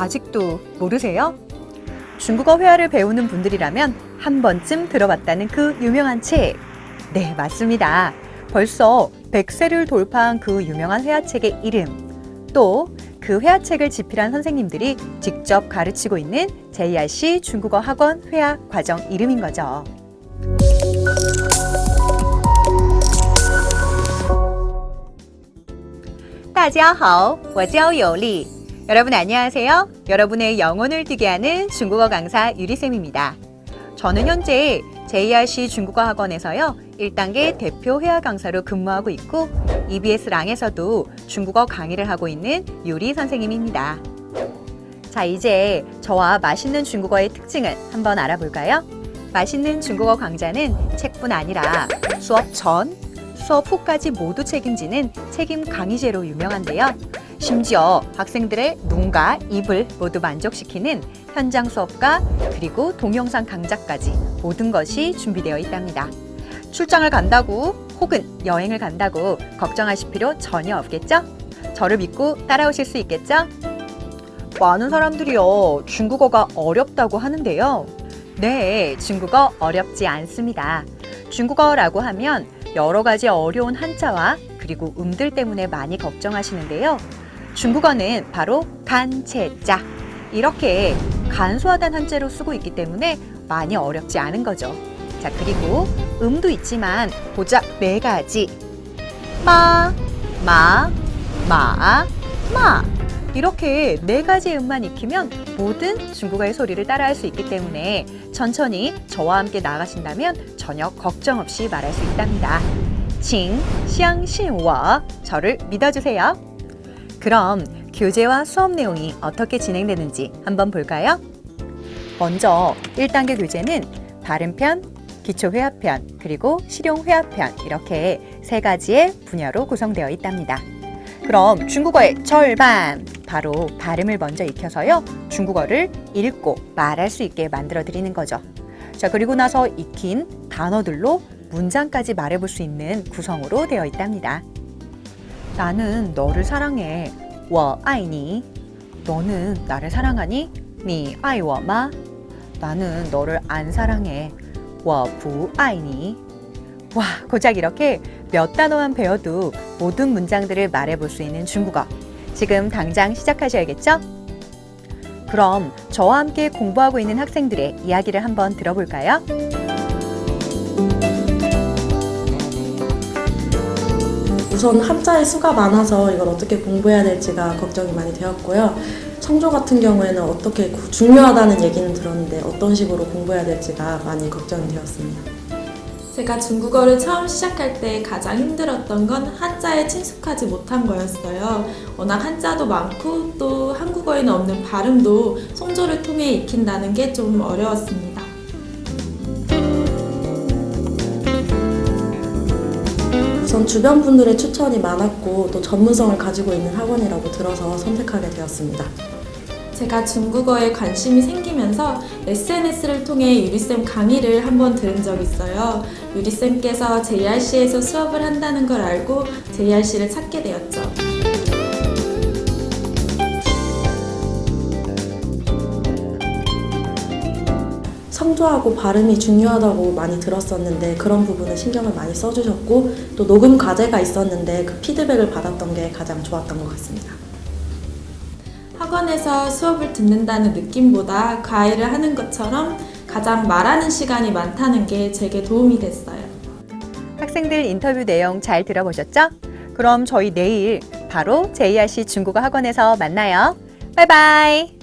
아직도 모르세요? 중국어 회화를 배우는 분들이라면 한 번쯤 들어봤다는 그 유명한 책. 네, 맞습니다. 벌써 100세를 돌파한 그 유명한 회화책의 이름. 또 그 회화책을 집필한 선생님들이 직접 가르치고 있는 JRC 중국어 학원 회화 과정 이름인 거죠. 大家好,我叫有丽. 여러분 안녕하세요. 여러분의 영혼을 뛰게 하는 중국어 강사 유리쌤입니다. 저는 현재 JRC 중국어 학원에서요. 1단계 대표 회화 강사로 근무하고 있고 EBS 랑에서도 중국어 강의를 하고 있는 유리 선생님입니다. 자, 이제 저와 맛있는 중국어의 특징을 한번 알아볼까요? 맛있는 중국어 강좌는 책뿐 아니라 수업 전, 수업 후까지 모두 책임지는 책임 강의제로 유명한데요. 심지어 학생들의 눈과 입을 모두 만족시키는 현장 수업과 그리고 동영상 강좌까지 모든 것이 준비되어 있답니다. 출장을 간다고 혹은 여행을 간다고 걱정하실 필요 전혀 없겠죠? 저를 믿고 따라오실 수 있겠죠? 많은 사람들이요, 중국어가 어렵다고 하는데요. 네, 중국어 어렵지 않습니다. 중국어라고 하면 여러 가지 어려운 한자와 그리고 음들 때문에 많이 걱정하시는데요. 중국어는 바로 간체자. 이렇게 간소하단 한자로 쓰고 있기 때문에 많이 어렵지 않은 거죠. 자, 그리고 음도 있지만 고작 네 가지. 마, 마, 마, 마. 이렇게 네 가지 음만 익히면 모든 중국어의 소리를 따라할 수 있기 때문에 천천히 저와 함께 나가신다면 전혀 걱정 없이 말할 수 있답니다. 칭, 샹, 신, 워. 저를 믿어주세요. 그럼 교재와 수업 내용이 어떻게 진행되는지 한번 볼까요? 먼저 1단계 교재는 발음편, 기초회화편, 그리고 실용회화편 이렇게 세 가지의 분야로 구성되어 있답니다. 그럼 중국어의 절반, 바로 발음을 먼저 익혀서요. 중국어를 읽고 말할 수 있게 만들어 드리는 거죠. 자, 그리고 나서 익힌 단어들로 문장까지 말해볼 수 있는 구성으로 되어 있답니다. 나는 너를 사랑해. 我爱你. 너는 나를 사랑하니? 你爱我吗? 나는 너를 안 사랑해. 我不爱你. 와, 고작 이렇게 몇 단어만 배워도 모든 문장들을 말해볼 수 있는 중국어. 지금 당장 시작하셔야겠죠? 그럼 저와 함께 공부하고 있는 학생들의 이야기를 한번 들어볼까요? 우선 한자의 수가 많아서 이걸 어떻게 공부해야 될지가 걱정이 많이 되었고요. 청조 같은 경우에는 어떻게 중요하다는 얘기는 들었는데 어떤 식으로 공부해야 될지가 많이 걱정이 되었습니다. 제가 중국어를 처음 시작할 때 가장 힘들었던 건 한자에 친숙하지 못한 거였어요. 워낙 한자도 많고 또 한국어에는 없는 발음도 송조를 통해 익힌다는 게 좀 어려웠습니다. 우선 주변 분들의 추천이 많았고 또 전문성을 가지고 있는 학원이라고 들어서 선택하게 되었습니다. 제가 중국어에 관심이 생기면서 SNS를 통해 유리쌤 강의를 한번 들은 적 있어요. 유리쌤께서 JRC에서 수업을 한다는 걸 알고 JRC를 찾게 되었죠. 성조하고 발음이 중요하다고 많이 들었었는데 그런 부분은 신경을 많이 써주셨고 또 녹음 과제가 있었는데 그 피드백을 받았던 게 가장 좋았던 것 같습니다. 학원에서 수업을 듣는다는 느낌보다 과외를 하는 것처럼 가장 말하는 시간이 많다는 게 제게 도움이 됐어요. 학생들 인터뷰 내용 잘 들어보셨죠? 그럼 저희 내일 바로 JRC 중국어 학원에서 만나요. 바이바이.